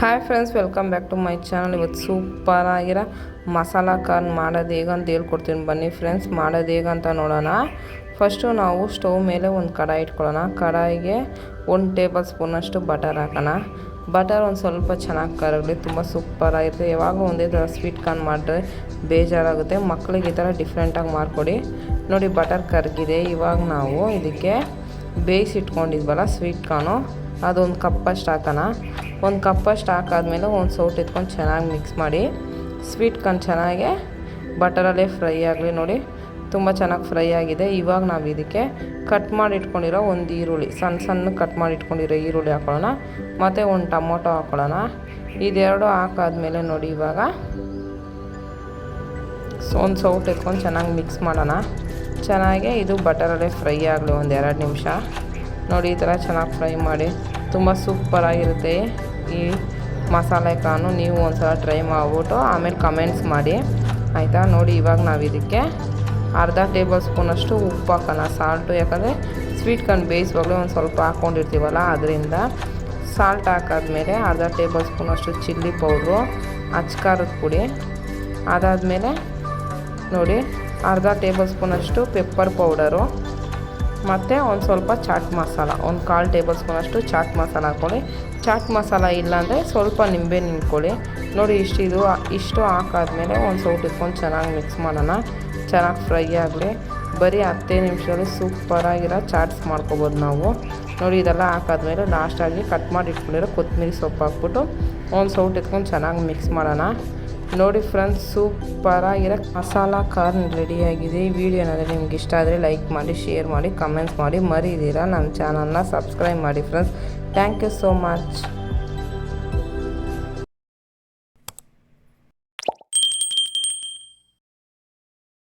Hi friends welcome back to my channel ಇವತ್ತು super ಆಗಿರೋ masala corn ಮಾಡೋದು ಹೇಗೆ ಅಂತ ಹೇಳ್ಕೊಡ್ತೀನಿ ಬನ್ನಿ ಫ್ರೆಂಡ್ಸ್ ಮಾಡೋದು ಹೇಗೆ ಅಂತ ನೋಡೋಣ. ಫಸ್ಟು ನಾವು ಸ್ಟವ್ ಮೇಲೆ ಒಂದು ಕಡಾಯಿ ಇಟ್ಕೊಳ್ಳೋಣ. ಕಡಾಯಿಗೆ ಒಂದು ಟೇಬಲ್ ಸ್ಪೂನಷ್ಟು ಬಟರ್ ಹಾಕೋಣ. ಬಟರ್ ಒಂದು ಸ್ವಲ್ಪ ಚೆನ್ನಾಗಿ ಕರಗಲಿ, ತುಂಬ ಸೂಪರಾಗಿರುತ್ತೆ ಯಾವಾಗ ಒಂದೇ ಥರ ಸ್ವೀಟ್ ಕಾರ್ನ್ ಮಾಡಿದ್ರೆ ಬೇಜಾರಾಗುತ್ತೆ. ಮಕ್ಕಳಿಗೆ ಈ ಥರ ಡಿಫ್ರೆಂಟಾಗಿ ಮಾಡಿಕೊಡಿ. ನೋಡಿ ಬಟರ್ ಕರಗಿದೆ. ಇವಾಗ ನಾವು ಇದಕ್ಕೆ ಬೇಯಿಸಿಟ್ಕೊಂಡಿದ್ವಲ್ಲ ಸ್ವೀಟ್ ಕಾರ್ನು ಅದೊಂದು ಕಪ್ಪಷ್ಟು ಹಾಕೋಣ. ಒಂದು ಕಪ್ಪಷ್ಟು ಹಾಕಾದ್ಮೇಲೆ ಒಂದು ಸೌಟ್ ಎತ್ಕೊಂಡು ಚೆನ್ನಾಗಿ ಮಿಕ್ಸ್ ಮಾಡಿ ಸ್ವೀಟ್ ಕಾರ್ನ್ ಚೆನ್ನಾಗಿ ಬಟರಲ್ಲೇ ಫ್ರೈ ಆಗಲಿ ನೋಡಿ. ತುಂಬ ಚೆನ್ನಾಗಿ ಫ್ರೈ ಆಗಿದೆ. ಇವಾಗ ನಾವು ಇದಕ್ಕೆ ಕಟ್ ಮಾಡಿ ಇಟ್ಕೊಂಡಿರೋ ಒಂದು ಈರುಳ್ಳಿ, ಸಣ್ಣ ಸಣ್ಣ ಕಟ್ ಮಾಡಿ ಇಟ್ಕೊಂಡಿರೋ ಈರುಳ್ಳಿ ಹಾಕೊಳ್ಳೋಣ. ಮತ್ತು ಒಂದು ಟೊಮೊಟೊ ಹಾಕೊಳ್ಳೋಣ. ಇದೆರಡು ಹಾಕಾದ್ಮೇಲೆ ನೋಡಿ ಇವಾಗ ಒಂದು ಸೌಟ್ ಎತ್ಕೊಂಡು ಚೆನ್ನಾಗಿ ಮಿಕ್ಸ್ ಮಾಡೋಣ. ಚೆನ್ನಾಗೆ ಇದು ಬಟರಲ್ಲೇ ಫ್ರೈ ಆಗಲಿ ಒಂದು ಎರಡು ನಿಮಿಷ. ನೋಡಿ ಈ ಥರ ಚೆನ್ನಾಗಿ ಫ್ರೈ ಮಾಡಿ. ತುಂಬ ಸೂಪರಾಗಿರುತ್ತೆ. ಈ ಮಸಾಲೆ ಕಾನು ನೀವು ಒಂದು ಸಲ ಟ್ರೈ ಮಾಡಿಬಿಟ್ಟು ಆಮೇಲೆ ಕಮೆಂಟ್ಸ್ ಮಾಡಿ. ಆಯಿತಾ? ನೋಡಿ ಇವಾಗ ನಾವು ಇದಕ್ಕೆ ಅರ್ಧ ಟೇಬಲ್ ಸ್ಪೂನಷ್ಟು ಉಪ್ಪು ಹಾಕೋಣ. ಸಾಲ್ಟು ಯಾಕಂದರೆ ಸ್ವೀಟ್ ಕಾರ್ನ್ ಬೇಯಿಸುವಾಗಲೇ ಒಂದು ಸ್ವಲ್ಪ ಹಾಕ್ಕೊಂಡಿರ್ತೀವಲ್ಲ ಅದರಿಂದ ಸಾಲ್ಟ್ ಹಾಕಾದ್ಮೇಲೆ ಅರ್ಧ ಟೇಬಲ್ ಸ್ಪೂನಷ್ಟು ಚಿಲ್ಲಿ ಪೌಡ್ರು ಅಚ್ಕಾರದ ಪುಡಿ. ಅದಾದಮೇಲೆ ನೋಡಿ, ಅರ್ಧ ಟೇಬಲ್ ಸ್ಪೂನಷ್ಟು ಪೆಪ್ಪರ್ ಪೌಡರು ಮತ್ತು ಒಂದು ಸ್ವಲ್ಪ ಚಾಟ್ ಮಸಾಲ, ಒಂದು ಕಾಲು ಟೇಬಲ್ ಸ್ಪೂನಷ್ಟು ಚಾಟ್ ಮಸಾಲ ಹಾಕ್ಕೊಳ್ಳಿ ಚಾಟ್ ಮಸಾಲ ಇಲ್ಲಾಂದರೆ ಸ್ವಲ್ಪ ನಿಂಬೆ ನಿಂತ್ಕೊಳ್ಳಿ. ನೋಡಿ ಇಷ್ಟು ಇದು, ಇಷ್ಟು ಹಾಕಾದ್ಮೇಲೆ ಒಂದು ಸೌಟ್ ಇಟ್ಕೊಂಡು ಚೆನ್ನಾಗಿ ಮಿಕ್ಸ್ ಮಾಡೋಣ. ಚೆನ್ನಾಗಿ ಫ್ರೈ ಆಗಲಿ. ಬರೀ ಹತ್ತೇ ನಿಮಿಷದಲ್ಲಿ ಸೂಪರಾಗಿರೋ ಚಾಟ್ಸ್ ಮಾಡ್ಕೋಬೋದು ನಾವು. ನೋಡಿ ಇದೆಲ್ಲ ಹಾಕಾದ್ಮೇಲೆ ಲಾಸ್ಟಾಗಿ ಕಟ್ ಮಾಡಿ ಇಟ್ಕೊಂಡಿರೋ ಕೊತ್ತಂಬರಿ ಸೊಪ್ಪು ಹಾಕ್ಬಿಟ್ಟು ಒಂದು ಸೌಟ್ ಇಟ್ಕೊಂಡು ಚೆನ್ನಾಗಿ ಮಿಕ್ಸ್ ಮಾಡೋಣ. ನೋಡಿ ಫ್ರೆಂಡ್ಸ್ ಸೂಪರಾಗಿರೋ ಮಸಾಲ ಕಾರ್ನ್ ರೆಡಿಯಾಗಿದೆ. ಈ ವಿಡಿಯೋ ಏನಾದರೆ ನಿಮ್ಗೆ ಇಷ್ಟ ಆದರೆ ಲೈಕ್ ಮಾಡಿ ಶೇರ್ ಮಾಡಿ ಕಮೆಂಟ್ಸ್ ಮಾಡಿ ಮರೀದಿರ ನಮ್ಮ ಚಾನಲ್ನ ಸಬ್ಸ್ಕ್ರೈಬ್ ಮಾಡಿ friends thank you so much